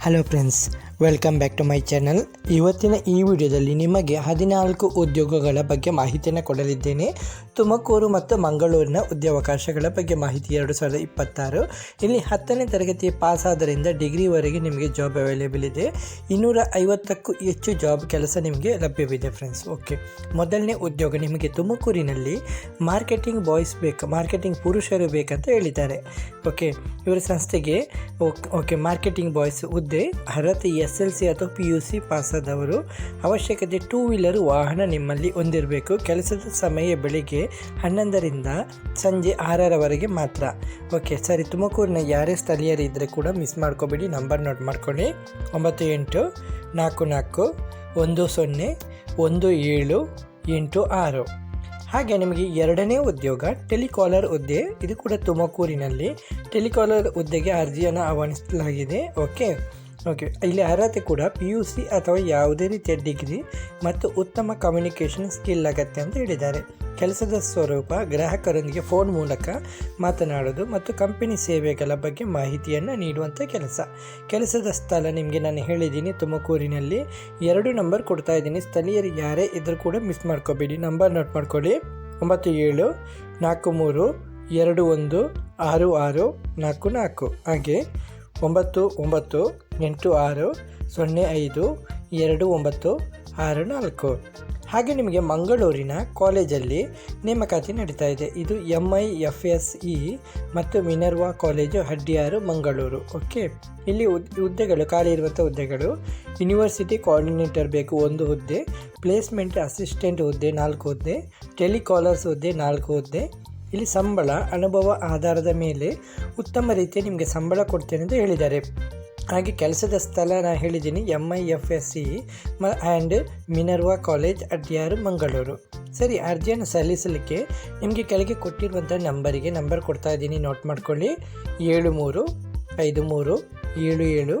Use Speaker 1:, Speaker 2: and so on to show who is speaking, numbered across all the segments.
Speaker 1: Hello friends welcome back to my channel ಇವತ್ತಿನ ಈ ವಿಡಿಯೋದಲ್ಲಿ ನಿಮಗೆ ಹದಿನಾಲ್ಕು ಉದ್ಯೋಗಗಳ ಬಗ್ಗೆ ಮಾಹಿತಿಯನ್ನು ಕೊಡಲಿದ್ದೇನೆ. ತುಮಕೂರು ಮತ್ತು ಮಂಗಳೂರಿನ ಉದ್ಯೋಗಾವಕಾಶಗಳ ಬಗ್ಗೆ ಮಾಹಿತಿ ಎರಡು ಸಾವಿರದ ಇಪ್ಪತ್ತಾರು. ಇಲ್ಲಿ ಹತ್ತನೇ ತರಗತಿ ಪಾಸ್ ಆದ್ದರಿಂದ ಡಿಗ್ರಿವರೆಗೆ ನಿಮಗೆ ಜಾಬ್ ಅವೈಲೇಬಲ್ ಇದೆ. ಇನ್ನೂರ ಐವತ್ತಕ್ಕೂ ಹೆಚ್ಚು ಜಾಬ್ ಕೆಲಸ ನಿಮಗೆ ಲಭ್ಯವಿದೆ ಫ್ರೆಂಡ್ಸ್ ಓಕೆ ಮೊದಲನೇ ಉದ್ಯೋಗ ನಿಮಗೆ ತುಮಕೂರಿನಲ್ಲಿ ಮಾರ್ಕೆಟಿಂಗ್ ಬಾಯ್ಸ್ ಬೇಕು ಮಾರ್ಕೆಟಿಂಗ್ ಪುರುಷರು ಬೇಕಂತ ಹೇಳಿದ್ದಾರೆ ಓಕೆ ಇವರ ಸಂಸ್ಥೆಗೆ ಓಕೆ ಮಾರ್ಕೆಟಿಂಗ್ ಬಾಯ್ಸ್ ಹುದ್ದೆ, ಅರ್ಹತೆ ಎಸ್ ಎಲ್ ಸಿ ಅಥವಾ ಪಿ ಯು ಸಿ ಪಾಸಾದವರು ಅವಶ್ಯಕತೆ ಟೂ ವೀಲರ್ ವಾಹನ ನಿಮ್ಮಲ್ಲಿ ಹೊಂದಿರಬೇಕು. ಕೆಲಸದ ಸಮಯ ಬೆಳಿಗ್ಗೆ ಹನ್ನೊಂದರಿಂದ ಸಂಜೆ ಆರರವರೆಗೆ ಮಾತ್ರ. ಓಕೆ, ಸರಿ, ತುಮಕೂರಿನ ಯಾರೇ ಸ್ಥಳೀಯರಿದ್ದರೆ ಕೂಡ ಮಿಸ್ ಮಾಡ್ಕೋಬೇಡಿ. ನಂಬರ್ ನೋಟ್ ಮಾಡ್ಕೊಳ್ಳಿ. ಒಂಬತ್ತು ಎಂಟು ನಾಲ್ಕು ನಾಲ್ಕು ಒಂದು ಸೊನ್ನೆ ಒಂದು ಏಳು ಎಂಟು ಆರು. ಹಾಗೆ ನಿಮಗೆ ಎರಡನೇ ಉದ್ಯೋಗ ಟೆಲಿಕಾಲರ್ ಹುದ್ದೆ. ಇದು ಕೂಡ ತುಮಕೂರಿನಲ್ಲಿ. ಟೆಲಿಕಾಲರ್ ಹುದ್ದೆಗೆ ಅರ್ಜಿಯನ್ನು ಆಹ್ವಾನಿಸಲಾಗಿದೆ. ಓಕೆ. ಓಕೆ ಇಲ್ಲಿ ಅರ್ಹತೆ ಕೂಡ ಪಿ ಯು ಸಿ ಅಥವಾ ಯಾವುದೇ ರೀತಿಯ ಡಿಗ್ರಿ ಮತ್ತು ಉತ್ತಮ ಕಮ್ಯುನಿಕೇಷನ್ ಸ್ಕಿಲ್ ಅಗತ್ಯ ಅಂತ ಹೇಳಿದ್ದಾರೆ. ಕೆಲಸದ ಸ್ವರೂಪ, ಗ್ರಾಹಕರೊಂದಿಗೆ ಫೋನ್ ಮೂಲಕ ಮಾತನಾಡೋದು ಮತ್ತು ಕಂಪನಿ ಸೇವೆಗಳ ಬಗ್ಗೆ ಮಾಹಿತಿಯನ್ನು ನೀಡುವಂಥ ಕೆಲಸ. ಕೆಲಸದ ಸ್ಥಳ ನಿಮಗೆ ನಾನು ಹೇಳಿದ್ದೀನಿ, ತುಮಕೂರಿನಲ್ಲಿ. ಎರಡು ನಂಬರ್ ಕೊಡ್ತಾ ಇದ್ದೀನಿ. ಸ್ಥಳೀಯರು ಯಾರೇ ಇದ್ರು ಕೂಡ ಮಿಸ್ ಮಾಡ್ಕೋಬೇಡಿ. ನಂಬರ್ ನೋಟ್ ಮಾಡ್ಕೊಳ್ಳಿ. ಒಂಬತ್ತು ಏಳು, ನಾಲ್ಕು ಮೂರು, ಎರಡು ಒಂದು, ಆರು ಆರು, ನಾಲ್ಕು ನಾಲ್ಕು. ಹಾಗೆ ಒಂಬತ್ತು ಒಂಬತ್ತು, ಎಂಟು, ಆರು, ಸೊನ್ನೆ, ಐದು, ಎರಡು, ಒಂಬತ್ತು, ಆರು, ನಾಲ್ಕು. ಹಾಗೆ ನಿಮಗೆ ಮಂಗಳೂರಿನ ಕಾಲೇಜಲ್ಲಿ ನೇಮಕಾತಿ ನಡೀತಾ ಇದೆ. ಇದು M I F S E ಮತ್ತು ಮಿನರ್ವಾ ಕಾಲೇಜು ಹಡ್ಡಿಯಾರು, ಮಂಗಳೂರು. ಓಕೆ ಇಲ್ಲಿ ಹುದ್- ಹುದ್ದೆಗಳು, ಖಾಲಿ ಇರುವಂಥ ಹುದ್ದೆಗಳು, ಯೂನಿವರ್ಸಿಟಿ ಕೋಆರ್ಡಿನೇಟರ್ ಬೇಕು, ಒಂದು ಹುದ್ದೆ, ಪ್ಲೇಸ್ಮೆಂಟ್ ಅಸಿಸ್ಟೆಂಟ್ ಹುದ್ದೆ, ನಾಲ್ಕು ಹುದ್ದೆ, ಟೆಲಿಕಾಲರ್ಸ್ ಹುದ್ದೆ, ನಾಲ್ಕು ಹುದ್ದೆ ಇಲ್ಲಿ ಸಂಬಳ, ಅನುಭವ, ಆಧಾರದ ಮೇಲೆ ಉತ್ತಮ ರೀತಿಯ ನಿಮಗೆ ಸಂಬಳ ಕೊಡ್ತೇನೆ ಅಂತ ಹೇಳಿದ್ದಾರೆ. ಹಾಗೆ ಕೆಲಸದ ಸ್ಥಳ ನಾನು ಹೇಳಿದ್ದೀನಿ M I F S C ಮ and Minerva college Adyar, Mangaluru. ಸರಿ, ಅರ್ಜಿಯನ್ನು ಸಲ್ಲಿಸಲಿಕ್ಕೆ ನಿಮಗೆ ಕೆಳಗೆ ಕೊಟ್ಟಿರುವಂಥ ನಂಬರಿಗೆ ನಂಬರ್ ಕೊಡ್ತಾ ಇದ್ದೀನಿ. ನೋಟ್ ಮಾಡ್ಕೊಳ್ಳಿ. ಏಳು ಮೂರು ಐದು ಮೂರು, ಏಳು ಏಳು,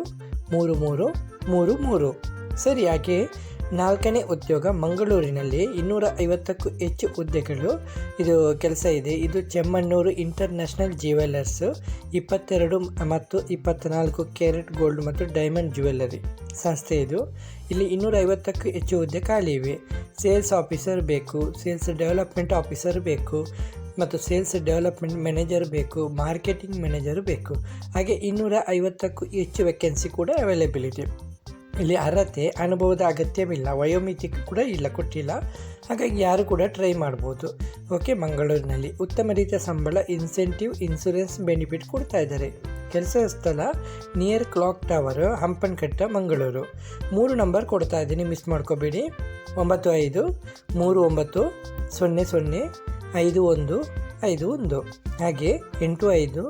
Speaker 1: ಮೂರು ಮೂರು ಮೂರು ಮೂರು. ಸರಿ, ಯಾಕೆ? ನಾಲ್ಕನೇ ಉದ್ಯೋಗ ಮಂಗಳೂರಿನಲ್ಲಿ ಇನ್ನೂರ ಐವತ್ತಕ್ಕೂ ಹೆಚ್ಚು ಹುದ್ದೆಗಳು. ಇದು ಕೆಲಸ ಇದೆ. ಇದು ಚೆಮ್ಮಣ್ಣೂರು ಇಂಟರ್ನ್ಯಾಷನಲ್ ಜ್ಯುವೆಲ್ಲರ್ಸು. ಇಪ್ಪತ್ತೆರಡು ಮತ್ತು ಇಪ್ಪತ್ತ್ನಾಲ್ಕು ಕ್ಯಾರೆಟ್ ಗೋಲ್ಡ್ ಮತ್ತು ಡೈಮಂಡ್ ಜ್ಯುವೆಲ್ಲರಿ ಸಂಸ್ಥೆ ಇದು. ಇಲ್ಲಿ ಇನ್ನೂರ ಐವತ್ತಕ್ಕೂ ಹೆಚ್ಚು ಹುದ್ದೆ ಖಾಲಿ ಇವೆ. ಸೇಲ್ಸ್ ಆಫೀಸರ್ ಬೇಕು, ಸೇಲ್ಸ್ ಡೆವಲಪ್ಮೆಂಟ್ ಆಫೀಸರ್ ಬೇಕು ಮತ್ತು ಸೇಲ್ಸ್ ಡೆವಲಪ್ಮೆಂಟ್ ಮ್ಯಾನೇಜರ್ ಬೇಕು, ಮಾರ್ಕೆಟಿಂಗ್ ಮ್ಯಾನೇಜರ್ ಬೇಕು. ಹಾಗೆ ಇನ್ನೂರ ಐವತ್ತಕ್ಕೂ ಹೆಚ್ಚು ವೇಕೆನ್ಸಿ ಕೂಡ ಅವೈಲೇಬಲ್ ಇದೆ. ಇಲ್ಲಿ ಅರ್ಹತೆ, ಅನುಭವದ ಅಗತ್ಯವಿಲ್ಲ ವಯೋಮಿತಿ ಕೂಡ ಇಲ್ಲ, ಕೊಟ್ಟಿಲ್ಲ. ಹಾಗಾಗಿ ಯಾರು ಕೂಡ ಟ್ರೈ ಮಾಡ್ಬೋದು. ಓಕೆ ಮಂಗಳೂರಿನಲ್ಲಿ ಉತ್ತಮ ರೀತಿಯ ಸಂಬಳ ಇನ್ಸೆಂಟಿವ್ ಇನ್ಸೂರೆನ್ಸ್ ಬೆನಿಫಿಟ್ ಕೊಡ್ತಾ ಇದ್ದಾರೆ. ಕೆಲಸ ಸ್ಥಳ near clock tower Hampankatta, Mangaluru. ಮೂರು ನಂಬರ್ ಕೊಡ್ತಾ ಇದ್ದೀನಿ ಮಿಸ್ ಮಾಡ್ಕೋಬೇಡಿ. ಒಂಬತ್ತು ಐದು, ಮೂರು ಒಂಬತ್ತು, ಸೊನ್ನೆ ಸೊನ್ನೆ, ಐದು ಒಂದು ಐದು ಒಂದು. ಹಾಗೆ ಎಂಟು ಐದು,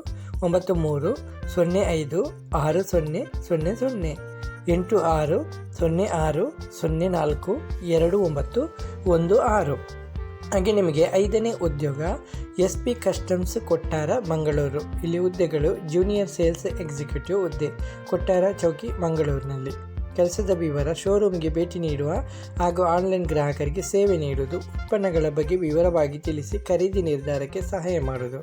Speaker 1: ಒಂಬತ್ತು ಮೂರು, ಸೊನ್ನೆ ಐದು, ಆರು ಸೊನ್ನೆ ಸೊನ್ನೆ ಸೊನ್ನೆ. ಎಂಟು ಆರು, ಸೊನ್ನೆ ಆರು, ಸೊನ್ನೆ ನಾಲ್ಕು, ಎರಡು ಒಂಬತ್ತು, ಒಂದು ಆರು. ಹಾಗೆ ನಿಮಗೆ ಐದನೇ ಉದ್ಯೋಗ ಎಸ್ ಪಿ ಕಸ್ಟಮ್ಸ್ ಕೊಟ್ಟಾರ ಮಂಗಳೂರು. ಇಲ್ಲಿ ಹುದ್ದೆಗಳು ಜೂನಿಯರ್ ಸೇಲ್ಸ್ ಎಕ್ಸಿಕ್ಯೂಟಿವ್ ಹುದ್ದೆ, ಕೊಟ್ಟಾರ ಚೌಕಿ ಮಂಗಳೂರಿನಲ್ಲಿ. ಕೆಲಸದ ವಿವರ ಶೋರೂಮ್ಗೆ ಭೇಟಿ ನೀಡುವ ಹಾಗೂ ಆನ್ಲೈನ್ ಗ್ರಾಹಕರಿಗೆ ಸೇವೆ ನೀಡುವುದು ಉತ್ಪನ್ನಗಳ ಬಗ್ಗೆ ವಿವರವಾಗಿ ತಿಳಿಸಿ ಖರೀದಿ ನಿರ್ಧಾರಕ್ಕೆ ಸಹಾಯ ಮಾಡುವುದು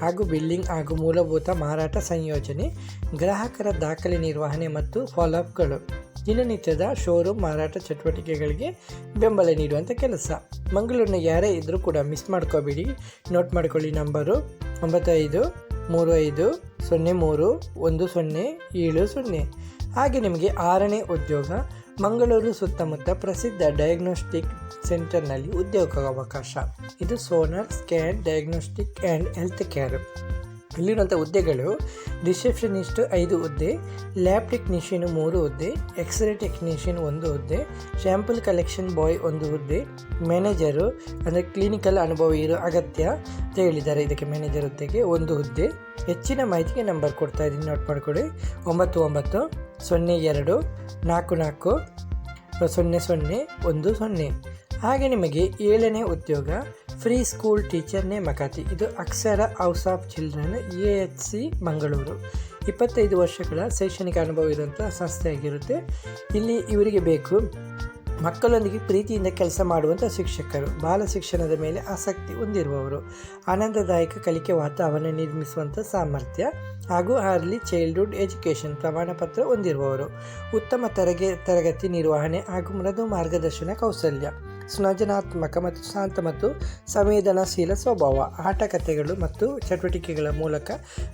Speaker 1: ಹಾಗೂ ಬಿಲ್ಲಿಂಗ್ ಹಾಗೂ ಮೂಲಭೂತ ಮಾರಾಟ ಸಂಯೋಜನೆ, ಗ್ರಾಹಕರ ದಾಖಲೆ ನಿರ್ವಹಣೆ ಮತ್ತು ಫಾಲೋಅಪ್ಗಳು. ದಿನನಿತ್ಯದ ಶೋರೂಮ್ ಮಾರಾಟ ಚಟುವಟಿಕೆಗಳಿಗೆ ಬೆಂಬಲ ನೀಡುವಂಥ ಕೆಲಸ. ಮಂಗಳೂರಿನ ಯಾರೇ ಇದ್ದರೂ ಕೂಡ ಮಿಸ್ ಮಾಡ್ಕೋಬೇಡಿ. ನೋಟ್ ಮಾಡ್ಕೊಳ್ಳಿ ನಂಬರು ಒಂಬತ್ತೈದು ಮೂರು ಐದು ಸೊನ್ನೆ ಮೂರು ಒಂದು ಸೊನ್ನೆ ಏಳು ಸೊನ್ನೆ. ಹಾಗೆ ನಿಮಗೆ ಆರನೇ ಉದ್ಯೋಗ, ಮಂಗಳೂರು ಸುತ್ತಮುತ್ತ ಪ್ರಸಿದ್ಧ ಡಯಾಗ್ನೋಸ್ಟಿಕ್ ಸೆಂಟರ್ನಲ್ಲಿ ಉದ್ಯೋಗಾವಕಾಶ. ಇದು sonar scan diagnostic and health care ಇಲ್ಲಿರುವಂಥ ಹುದ್ದೆಗಳು ರಿಸೆಪ್ಷನಿಸ್ಟ್ ಐದು ಹುದ್ದೆ ಲ್ಯಾಬ್ ಟೆಕ್ನಿಷಿಯನ್ ಮೂರು ಹುದ್ದೆ ಎಕ್ಸ್ರೇ ಟೆಕ್ನಿಷಿಯನ್ ಒಂದು ಹುದ್ದೆ ಶ್ಯಾಂಪಲ್ ಕಲೆಕ್ಷನ್ ಬಾಯ್ ಒಂದು ಹುದ್ದೆ ಮ್ಯಾನೇಜರು ಅಂದರೆ ಕ್ಲಿನಿಕಲ್ ಅನುಭವ ಇರೋ ಅಗತ್ಯ ಅಂತ ಹೇಳಿದ್ದಾರೆ ಇದಕ್ಕೆ ಮ್ಯಾನೇಜರ್ ಹುದ್ದೆಗೆ ಒಂದು ಹುದ್ದೆ. ಹೆಚ್ಚಿನ ಮಾಹಿತಿಗೆ ನಂಬರ್ ಕೊಡ್ತಾ ಇದ್ದೀನಿ ನೋಟ್ ಮಾಡ್ಕೊಳ್ಳಿ. ಒಂಬತ್ತು ಒಂಬತ್ತು ಸೊನ್ನೆ ಎರಡು, ನಾಲ್ಕು ನಾಲ್ಕು ಸೊನ್ನೆ ಸೊನ್ನೆ, ಒಂದು ಸೊನ್ನೆ. ಹಾಗೆ ನಿಮಗೆ ಏಳನೇ ಉದ್ಯೋಗ, ಫ್ರೀ ಸ್ಕೂಲ್ ಟೀಚರ್ ನೇಮಕಾತಿ ಇದು Akshara house of children, A H C, Mangaluru. ಇಪ್ಪತ್ತೈದು ವರ್ಷಗಳ ಶೈಕ್ಷಣಿಕ ಅನುಭವ ಇರುವಂಥ ಸಂಸ್ಥೆಯಾಗಿರುತ್ತೆ. ಇಲ್ಲಿ ಇವರಿಗೆ ಬೇಕು ಮಕ್ಕಳೊಂದಿಗೆ ಪ್ರೀತಿಯಿಂದ ಕೆಲಸ ಮಾಡುವಂಥ ಶಿಕ್ಷಕರು, ಬಾಲ ಶಿಕ್ಷಣದ ಮೇಲೆ ಆಸಕ್ತಿ ಹೊಂದಿರುವವರು. ಆನಂದದಾಯಕ ಕಲಿಕೆ ವಾತಾವರಣ ನಿರ್ಮಿಸುವಂಥ ಸಾಮರ್ಥ್ಯ ಹಾಗೂ ಅರ್ಲಿ ಚೈಲ್ಡ್ಹುಡ್ ಎಜುಕೇಷನ್ ಪ್ರಮಾಣಪತ್ರ ಹೊಂದಿರುವವರು. ಉತ್ತಮ ತರಗೆ, ತರಗತಿ ನಿರ್ವಹಣೆ ಹಾಗೂ ಮೃದು ಮಾರ್ಗದರ್ಶನ ಕೌಶಲ್ಯ. ಸೃಜನಾತ್ಮಕ ಮತ್ತು ಶಾಂತ ಮತ್ತು ಸಂವೇದನಾಶೀಲ ಸ್ವಭಾವ, ಆಟಕತೆಗಳು ಮತ್ತು ಚಟುವಟಿಕೆಗಳ ಮೂಲಕ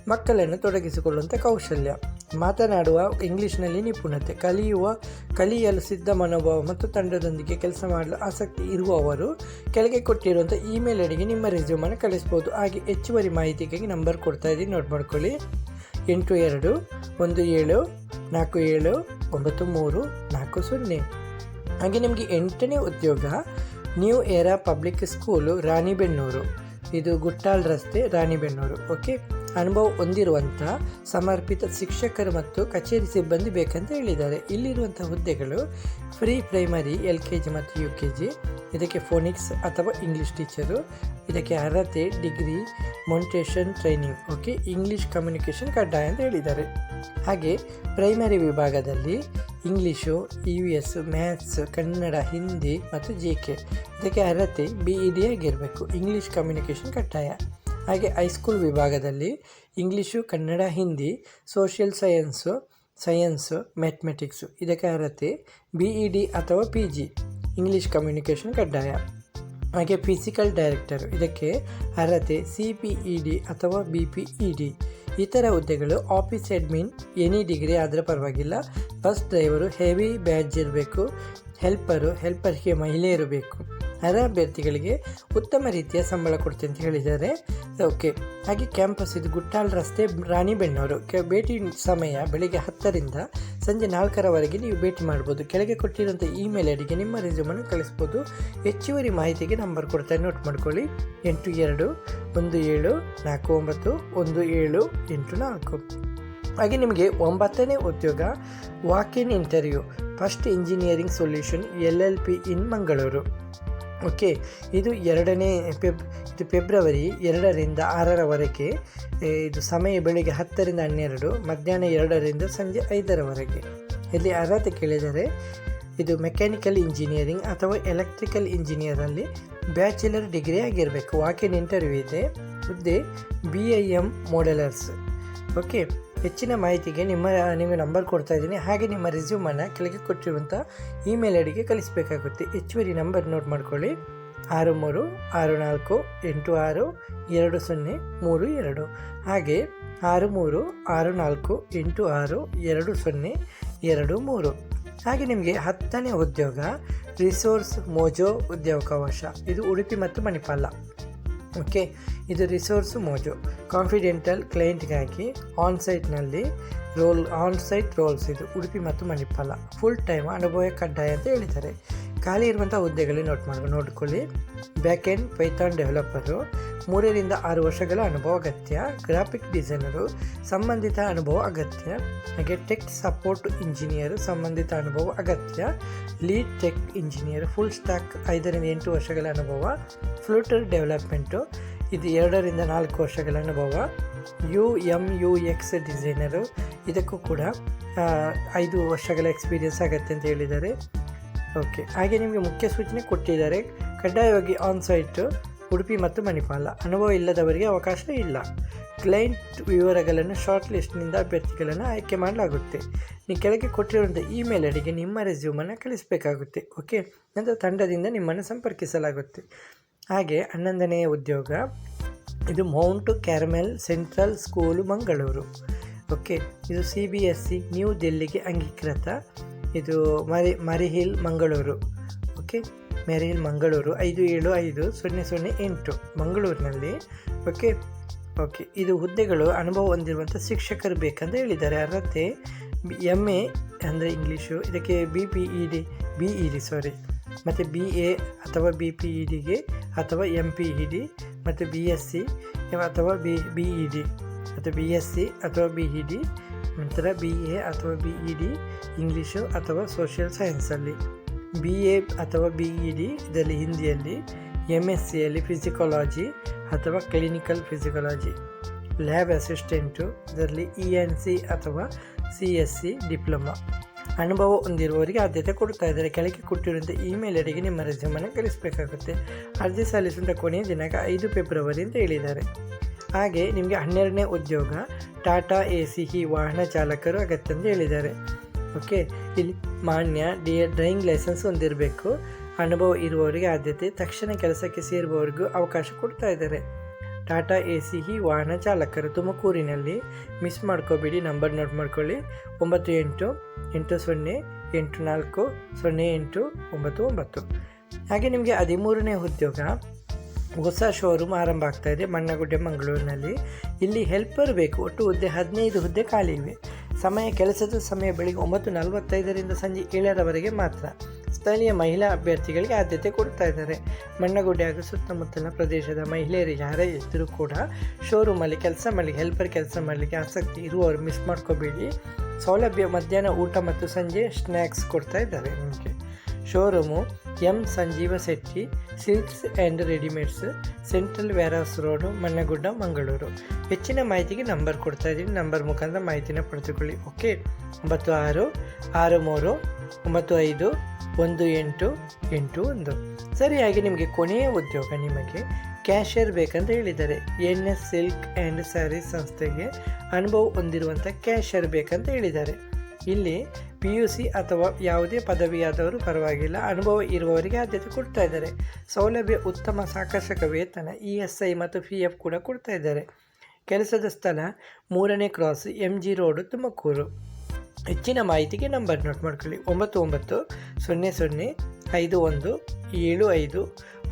Speaker 1: ಮಕ್ಕಳನ್ನು ತೊಡಗಿಸಿಕೊಳ್ಳುವಂಥ ಕೌಶಲ್ಯ. ಮಾತನಾಡುವ ಇಂಗ್ಲಿಷ್ನಲ್ಲಿ ನಿಪುಣತೆ, ಕಲಿಯುವ, ಕಲಿಯಲು ಸಿದ್ಧ ಮನೋಭಾವ ಮತ್ತು ತಂಡದೊಂದಿಗೆ ಕೆಲಸ ಮಾಡಲು ಆಸಕ್ತಿ ಇರುವವರು ಕೆಳಗೆ ಕೊಟ್ಟಿರುವಂಥ ಇಮೇಲ್ ಐಡಿಗೆ ನಿಮ್ಮ ರೆಸ್ಯೂಮನ್ನು ಕಳಿಸ್ಬೋದು. ಹಾಗೆ ಹೆಚ್ಚುವರಿ ಮಾಹಿತಿಗಾಗಿ ನಂಬರ್ ಕೊಡ್ತಾ ಇದ್ದೀನಿ ನೋಟ್ ಮಾಡ್ಕೊಳ್ಳಿ. ಎಂಟು ಎರಡು, ಒಂದು ಏಳು, ನಾಲ್ಕು ಏಳು, ಒಂಬತ್ತು ಮೂರು, ನಾಲ್ಕು ಸೊನ್ನೆ. ಹಾಗೆ ನಿಮಗೆ ಎಂಟನೇ ಉದ್ಯೋಗ new era public school Ranebennur. ಇದು ಗುಟ್ಟಾಲ್ ರಸ್ತೆ, ರಾಣಿಬೆನ್ನೂರು. ಓಕೆ ಅನುಭವ ಹೊಂದಿರುವಂಥ ಸಮರ್ಪಿತ ಶಿಕ್ಷಕರು ಮತ್ತು ಕಚೇರಿ ಸಿಬ್ಬಂದಿ ಬೇಕಂತ ಹೇಳಿದ್ದಾರೆ. ಇಲ್ಲಿರುವಂಥ ಹುದ್ದೆಗಳು pre primary L K G ಮತ್ತು ಯು ಕೆ ಜಿ ಇದಕ್ಕೆ ಫೋನಿಕ್ಸ್ ಅಥವಾ ಇಂಗ್ಲೀಷ್ ಟೀಚರು ಇದಕ್ಕೆ ಅರ್ಹತೆ degree montessori training okay English communication ಕಡ್ಡಾಯ ಅಂತ ಹೇಳಿದ್ದಾರೆ. ಹಾಗೆ ಪ್ರೈಮರಿ ವಿಭಾಗದಲ್ಲಿ English V S, maths, Kannada, Hindi ಮತ್ತು ಜಿ ಕೆ. ಇದಕ್ಕೆ ಅರ್ಹತೆ ಬಿ ಇ ಡಿ ಆಗಿರಬೇಕು. ಇಂಗ್ಲೀಷ್ ಕಮ್ಯುನಿಕೇಷನ್ ಕಡ್ಡಾಯ. ಹಾಗೆ ಹೈಸ್ಕೂಲ್ ವಿಭಾಗದಲ್ಲಿ English, Kannada, Hindi, social science science, mathematics. ಇದಕ್ಕೆ ಅರ್ಹತೆ ಬಿ ಇ ಡಿ ಅಥವಾ ಪಿ ಜಿ. ಇಂಗ್ಲೀಷ್ ಕಮ್ಯುನಿಕೇಷನ್ ಕಡ್ಡಾಯ. ಹಾಗೆ ಫಿಸಿಕಲ್ ಡೈರೆಕ್ಟರ್. ಇದಕ್ಕೆ ಅರ್ಹತೆ ಸಿ ಪಿ ಇ ಡಿ ಅಥವಾ ಬಿ ಪಿ ಇ ಡಿ. ಇತರ ಹುದ್ದೆಗಳು ಆಫೀಸ್ ಅಡ್ಮಿನ್ ಎನಿ ಡಿಗ್ರಿ ಆದರೆ ಪರವಾಗಿಲ್ಲ. ಬಸ್ ಡ್ರೈವರು ಹೆವಿ ಬ್ಯಾಜ್ ಇರಬೇಕು. ಹೆಲ್ಪರು ಹೆಲ್ಪರ್ಗೆ ಮಹಿಳೆ ಇರಬೇಕು. ಅರ್ಹ ಅಭ್ಯರ್ಥಿಗಳಿಗೆ ಉತ್ತಮ ರೀತಿಯ ಸಂಬಳ ಕೊಡ್ತೀನಿ ಅಂತ ಹೇಳಿದ್ದಾರೆ. ಓಕೆ ಹಾಗೆ ಕ್ಯಾಂಪಸ್ ಇದು ಗುಟ್ಟಾಲ್ ರಸ್ತೆ ರಾಣಿಬೆನ್ನೂರು ಭೇಟಿ ಸಮಯ ಬೆಳಿಗ್ಗೆ ಹತ್ತರಿಂದ ಸಂಜೆ ನಾಲ್ಕರವರೆಗೆ ನೀವು ಭೇಟಿ ಮಾಡ್ಬೋದು. ಕೆಳಗೆ ಕೊಟ್ಟಿರುವಂಥ ಇಮೇಲ್ ಐಡಿಗೆ ನಿಮ್ಮ ರೆಸ್ಯೂಮನ್ನು ಕಳಿಸ್ಬೋದು. ಹೆಚ್ಚುವರಿ ಮಾಹಿತಿಗೆ ನಂಬರ್ ಕೊಡ್ತಾರೆ ನೋಟ್ ಮಾಡ್ಕೊಳ್ಳಿ. ಎಂಟು ಎರಡು, ಒಂದು ಏಳು, ನಾಲ್ಕು ಒಂಬತ್ತು, ಒಂದು ಏಳು, ಎಂಟು ನಾಲ್ಕು. ಹಾಗೆ ನಿಮಗೆ ಒಂಬತ್ತನೇ ಉದ್ಯೋಗ walk in interview first engineering solution L L P in Mangaluru okay, ಇದು ಎರಡನೇ ಫೆಬ್ ಇದು ಫೆಬ್ರವರಿ ಎರಡರಿಂದ ಆರರವರೆಗೆ ಇದು ಸಮಯ ಬೆಳಿಗ್ಗೆ ಹತ್ತರಿಂದ ಹನ್ನೆರಡು, ಮಧ್ಯಾಹ್ನ ಎರಡರಿಂದ ಸಂಜೆ ಐದರವರೆಗೆ. ಇಲ್ಲಿ ಅರ್ಹತೆ ಕೇಳಿದರೆ, ಇದು ಮೆಕ್ಯಾನಿಕಲ್ ಇಂಜಿನಿಯರಿಂಗ್ ಅಥವಾ ಎಲೆಕ್ಟ್ರಿಕಲ್ ಇಂಜಿನಿಯರಲ್ಲಿ ಬ್ಯಾಚುಲರ್ ಡಿಗ್ರಿ ಆಗಿರಬೇಕು. ವಾಕಿನ್ ಇಂಟರ್ವ್ಯೂ ಇದೆ. ಹುದ್ದೆ B I M modellers okay ಹೆಚ್ಚಿನ ಮಾಹಿತಿಗೆ ನಿಮ್ಮ ನಿಮ್ಮ ನಂಬರ್ ಕೊಡ್ತಾ ಇದ್ದೀನಿ. ಹಾಗೆ ನಿಮ್ಮ ರೆಸ್ಯೂಮನ್ನು ಕೆಳಗೆ ಕೊಟ್ಟಿರುವಂಥ ಇಮೇಲ್ ಐಡಿಗೆ ಕಳಿಸಬೇಕಾಗುತ್ತೆ. ಹೆಚ್ಚುವರಿ ನಂಬರ್ ನೋಟ್ ಮಾಡ್ಕೊಳ್ಳಿ. ಆರು ಮೂರು, ಆರು ನಾಲ್ಕು, ಎಂಟು ಆರು, ಎರಡು ಸೊನ್ನೆ, ಮೂರು ಎರಡು. ಹಾಗೆ ಆರು ಮೂರು, ಆರು ನಾಲ್ಕು, ಎಂಟು ಆರು, ಎರಡು ಸೊನ್ನೆ, ಎರಡು ಮೂರು. ಹಾಗೆ ನಿಮಗೆ ಹತ್ತನೇ ಉದ್ಯೋಗ ರಿಸೋರ್ಸ್ ಮೋಜೋ ಉದ್ಯೋಗಾವಕಾಶ. ಇದು ಉಡುಪಿ ಮತ್ತು ಮಣಿಪಾಲ. ಓಕೆ ಇದು ರಿಸೋರ್ಸು ಮೋಜು. ಕಾನ್ಫಿಡೆಂಟಲ್ ಕ್ಲೈಂಟ್ಗಾಗಿ ಆನ್ಸೈಟ್ನಲ್ಲಿ ರೋಲ್ ಆನ್ಸೈಟ್ ರೋಲ್ಸ್ ಇದು ಉಡುಪಿ ಮತ್ತು ಮಣಿಪಾಲ. ಫುಲ್ ಟೈಮ್ ಅನುಭವ ಕಡ್ಡಾಯ ಅಂತ ಹೇಳಿದ್ದಾರೆ. ಖಾಲಿ ಇರುವಂಥ ಹುದ್ದೆಗಳು ನೋಟ್ ಮಾಡಿ, ನೋಡ್ಕೊಳ್ಳಿ. ಬ್ಯಾಕ್ ಎಂಡ್ ಪೈಥಾನ್ ಡೆವಲಪರು ಮೂರರಿಂದ ಆರು ವರ್ಷಗಳ ಅನುಭವ ಅಗತ್ಯ. ಗ್ರಾಫಿಕ್ ಡಿಸೈನರು, ಸಂಬಂಧಿತ ಅನುಭವ ಅಗತ್ಯ. ಹಾಗೆ ಟೆಕ್ ಸಪೋರ್ಟ್ ಇಂಜಿನಿಯರ್, ಸಂಬಂಧಿತ ಅನುಭವ ಅಗತ್ಯ. Lead tech engineer, full stack ಐದರಿಂದ ಎಂಟು ವರ್ಷಗಳ ಅನುಭವ. ಫ್ಲೂಟರ್ ಡೆವಲಪ್ಮೆಂಟು, ಇದು ಎರಡರಿಂದ ನಾಲ್ಕು ವರ್ಷಗಳ ಅನುಭವ. U M U X designer, ಇದಕ್ಕೂ ಕೂಡ ಐದು ವರ್ಷಗಳ ಎಕ್ಸ್ಪೀರಿಯನ್ಸ್ ಆಗತ್ತೆ ಅಂತ ಹೇಳಿದ್ದಾರೆ. ಓಕೆ, ಹಾಗೆ ನಿಮಗೆ ಮುಖ್ಯ ಸೂಚನೆ ಕೊಟ್ಟಿದ್ದಾರೆ. ಕಡ್ಡಾಯವಾಗಿ ಆನ್ ಸೈಟ್. ಉಡುಪಿ ಮತ್ತು ಮಣಿಪಾಲ. ಅನುಭವ ಇಲ್ಲದವರಿಗೆ ಅವಕಾಶ ಇಲ್ಲ. ಕ್ಲೈಂಟ್ ವಿವರಗಳನ್ನು ಶಾರ್ಟ್ ಲಿಸ್ಟ್ನಿಂದ ಅಭ್ಯರ್ಥಿಗಳನ್ನು ಆಯ್ಕೆ ಮಾಡಲಾಗುತ್ತೆ. ನೀವು ಕೆಳಗೆ ಕೊಟ್ಟಿರುವಂಥ ಇಮೇಲ್ ಅಡಿಗೆ ನಿಮ್ಮ ರೆಸ್ಯೂಮನ್ನು ಕಳಿಸಬೇಕಾಗುತ್ತೆ. ಓಕೆ? ನಂತರ ತಂಡದಿಂದ ನಿಮ್ಮನ್ನು ಸಂಪರ್ಕಿಸಲಾಗುತ್ತೆ. ಹಾಗೆ ಹನ್ನೊಂದನೆಯ ಉದ್ಯೋಗ. ಇದು Mount Carmel central school, Mangaluru. Okay? ಇದು C B S C new ದಿಲ್ಲಿಗೆ ಅಂಗೀಕೃತ. ಇದು Mary Maryhill, Mangaluru. Okay? Maryhill Mangaluru ಐದು ಏಳು ಐದು ಸೊನ್ನೆ ಸೊನ್ನೆ ಎಂಟು ಮಂಗಳೂರಿನಲ್ಲಿ. Okay okay. ಇದು ಹುದ್ದೆಗಳು ಅನುಭವ ಹೊಂದಿರುವಂಥ ಶಿಕ್ಷಕರು ಬೇಕಂತ ಹೇಳಿದ್ದಾರೆ. ಅರ್ಹತೆ ಎಂ ಎ ಅಂದರೆ ಇಂಗ್ಲೀಷು, ಇದಕ್ಕೆ B P E D B E D sorry ಮತ್ತು ಬಿ ಎ ಅಥವಾ ಬಿ ಪಿ ಇ ಡಿಗೆ ಅಥವಾ ಎಂ ಪಿ ಇ ಡಿ ಮತ್ತು ಬಿ ಎಸ್ ಸಿ ಅಥವಾ ಬಿ ಬಿ ಇ ಡಿ ಮತ್ತು ಬಿ ಎಸ್ ಸಿ ಅಥವಾ ಬಿ ಇ ಡಿ ನಂತರ ಬಿ ಎ ಅಥವಾ ಬಿ ಇ ಡಿ ಇಂಗ್ಲೀಷು ಅಥವಾ ಸೋಷಿಯಲ್ ಸೈನ್ಸಲ್ಲಿ ಬಿ ಎ ಅಥವಾ ಬಿ ಇ ಡಿ ಇದರಲ್ಲಿ ಹಿಂದಿಯಲ್ಲಿ ಎಂ ಎಸ್ ಸಿಯಲ್ಲಿ ಫಿಸಿಕಾಲಜಿ ಅಥವಾ ಕ್ಲಿನಿಕಲ್ ಫಿಸಿಕಾಲಜಿ ಲ್ಯಾಬ್ ಅಸಿಸ್ಟೆಂಟು ಇದರಲ್ಲಿ ಇ ಎನ್ ಸಿ ಅಥವಾ ಸಿ ಎಸ್ ಸಿ ಡಿಪ್ಲೊಮಾ ಅನುಭವ ಹೊಂದಿರುವವರಿಗೆ ಆದ್ಯತೆ ಕೊಡ್ತಾ ಇದ್ದಾರೆ. ಕೆಳಗೆ ಕೊಟ್ಟಿರುವಂಥ ಇಮೇಲ್ ಅಡಿಗೆ ನಿಮ್ಮ ರೆಸ್ಯೂಮನ್ನು ಕಳಿಸಬೇಕಾಗುತ್ತೆ. ಅರ್ಜಿ ಸಲ್ಲಿಸುವಂಥ ಕೊನೆಯ ದಿನಾಂಕ ಐದು ಫೆಬ್ರವರಿ ಅಂತ ಹೇಳಿದ್ದಾರೆ. ಹಾಗೆ ನಿಮಗೆ ಹನ್ನೆರಡನೇ ಉದ್ಯೋಗ ಟಾಟಾ ಎ ಸಿ ಹಿ ವಾಹನ ಚಾಲಕರು ಅಗತ್ಯ ಅಂತ ಹೇಳಿದ್ದಾರೆ. ಓಕೆ ಇಲ್ಲಿ ಮಾನ್ಯ ಡಿ ಡ್ರೈವಿಂಗ್ ಲೈಸೆನ್ಸ್ ಹೊಂದಿರಬೇಕು. ಅನುಭವ ಇರುವವರಿಗೆ ಆದ್ಯತೆ, ತಕ್ಷಣ ಕೆಲಸಕ್ಕೆ ಸೇರುವವರಿಗೂ ಅವಕಾಶ ಕೊಡ್ತಾ ಇದ್ದಾರೆ. ಟಾಟಾ ಎ ಸಿ ಹಿ ವಾಹನ ಚಾಲಕರು ತುಮಕೂರಿನಲ್ಲಿ. ಮಿಸ್ ಮಾಡ್ಕೋಬೇಡಿ, ನಂಬರ್ ನೋಟ್ ಮಾಡ್ಕೊಳ್ಳಿ. ಒಂಬತ್ತು ಎಂಟು ಎಂಟು ಸೊನ್ನೆ, ಎಂಟು ನಾಲ್ಕು, ಸೊನ್ನೆ ಎಂಟು, ಒಂಬತ್ತು ಒಂಬತ್ತು. ಹಾಗೆ ನಿಮಗೆ ಹದಿಮೂರನೇ ಉದ್ಯೋಗ. ಹೊಸ ಶೋರೂಮ್ ಆರಂಭ ಆಗ್ತಾ ಇದೆ ಮಣ್ಣಗುಡ್ಡೆ ಮಂಗಳೂರಿನಲ್ಲಿ. ಇಲ್ಲಿ ಹೆಲ್ಪರ್ ಬೇಕು, ಒಟ್ಟು ಹುದ್ದೆ ಹದಿನೈದು ಹುದ್ದೆ ಖಾಲಿ ಇವೆ. ಸಮಯ ಕೆಲಸದ ಸಮಯ ಬೆಳಿಗ್ಗೆ ಒಂಬತ್ತು ನಲವತ್ತೈದರಿಂದ ಸಂಜೆ ಏಳರವರೆಗೆ ಮಾತ್ರ. ಸ್ಥಳೀಯ ಮಹಿಳಾ ಅಭ್ಯರ್ಥಿಗಳಿಗೆ ಆದ್ಯತೆ ಕೊಡ್ತಾ ಇದ್ದಾರೆ. ಮಣ್ಣಗುಡ್ಡೆ ಹಾಗೂ ಸುತ್ತಮುತ್ತಲಿನ ಪ್ರದೇಶದ ಮಹಿಳೆಯರಿಗೆ ಯಾರೇ ಇದ್ದರೂ ಕೂಡ ಶೋರೂಮಲ್ಲಿ ಕೆಲಸ ಮಾಡಲಿಕ್ಕೆ ಹೆಲ್ಪರ್ ಕೆಲಸ ಮಾಡಲಿಕ್ಕೆ ಆಸಕ್ತಿ ಇರುವವರು ಮಿಸ್ ಮಾಡ್ಕೋಬೇಡಿ. ಸೌಲಭ್ಯ ಮಧ್ಯಾಹ್ನ ಊಟ ಮತ್ತು ಸಂಜೆ ಸ್ನ್ಯಾಕ್ಸ್ ಕೊಡ್ತಾ ಇದ್ದಾರೆ ನಿಮಗೆ. Showroom M Sanjeeva Shetty silks and readymades central ವ್ಯಾರಸ್ road Mannagudda Mangaluru ಹೆಚ್ಚಿನ ಮಾಹಿತಿಗೆ ನಂಬರ್ ಕೊಡ್ತಾ ಇದ್ದೀನಿ ನಂಬರ್ ಮುಖಾಂತರ ಮಾಹಿತಿನ ಪಡೆದುಕೊಳ್ಳಿ. ಓಕೆ ಒಂಬತ್ತು ಆರು ಆರು ಮೂರು, ಒಂಬತ್ತು ಐದು, ಒಂದು ಎಂಟು ಎಂಟು ಒಂದು. ಸರಿಯಾಗಿ ನಿಮಗೆ ಕೊನೆಯ ಉದ್ಯೋಗ ನಿಮಗೆ ಕ್ಯಾಶಿಯರ್ ಬೇಕಂತ ಹೇಳಿದ್ದಾರೆ. N S silk and sarees ಸಂಸ್ಥೆಗೆ ಅನುಭವ ಹೊಂದಿರುವಂಥ ಕ್ಯಾಶಿಯರ್ ಬೇಕಂತ ಹೇಳಿದ್ದಾರೆ. ಇಲ್ಲಿ ಪಿ ಯು ಸಿ ಅಥವಾ ಯಾವುದೇ ಪದವಿಯಾದವರು ಪರವಾಗಿಲ್ಲ. ಅನುಭವ ಇರುವವರಿಗೆ ಆದ್ಯತೆ ಕೊಡ್ತಾ ಇದ್ದಾರೆ. ಸೌಲಭ್ಯ ಉತ್ತಮ ಸಾಕರ್ಷಕ ವೇತನ, ಇ ಎಸ್ ಐ ಮತ್ತು ಪಿ ಎಫ್ ಕೂಡ ಕೊಡ್ತಾ ಇದ್ದಾರೆ. ಕೆಲಸದ ಸ್ಥಳ ಮೂರನೇ cross M G road, Tumakuru. ಹೆಚ್ಚಿನ ಮಾಹಿತಿಗೆ ನಂಬರ್ ನೋಟ್ ಮಾಡ್ಕೊಳ್ಳಿ. ಒಂಬತ್ತು ಒಂಬತ್ತು ಸೊನ್ನೆ ಸೊನ್ನೆ ಐದು ಒಂದು ಏಳು ಐದು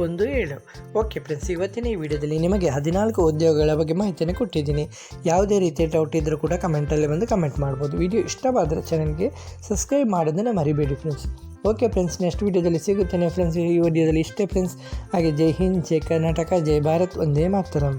Speaker 1: ಒಂದು ಏಳು. ಓಕೆ ಫ್ರೆಂಡ್ಸ್ ಇವತ್ತಿನ ಈ ವಿಡಿಯೋದಲ್ಲಿ ನಿಮಗೆ ಹದಿನಾಲ್ಕು ಉದ್ಯೋಗಗಳ ಬಗ್ಗೆ ಮಾಹಿತಿಯನ್ನು ಕೊಟ್ಟಿದ್ದೀನಿ. ಯಾವುದೇ ರೀತಿಯ ಡೌಟ್ ಇದ್ದರೂ ಕೂಡ ಕಮೆಂಟಲ್ಲಿ ಬಂದು ಕಮೆಂಟ್ ಮಾಡ್ಬೋದು. ವಿಡಿಯೋ ಇಷ್ಟವಾದರೆ ಚಾನಲ್ಗೆ ಸಬ್ಸ್ಕ್ರೈಬ್ ಮಾಡೋದನ್ನು ಮರಿಬೇಡಿ ಫ್ರೆಂಡ್ಸ್ ಓಕೆ ಫ್ರೆಂಡ್ಸ್ ನೆಕ್ಸ್ಟ್ ವಿಡಿಯೋದಲ್ಲಿ ಸಿಗುತ್ತೇನೆ ಫ್ರೆಂಡ್ಸ್ ಈ ವಿಡಿಯೋದಲ್ಲಿ ಇಷ್ಟೇ ಫ್ರೆಂಡ್ಸ್ ಹಾಗೆ ಜೈ ಹಿಂದ್, ಜೈ ಕರ್ನಾಟಕ, ಜೈ ಭಾರತ್, ಒಂದೇ ಮಾತರಂ.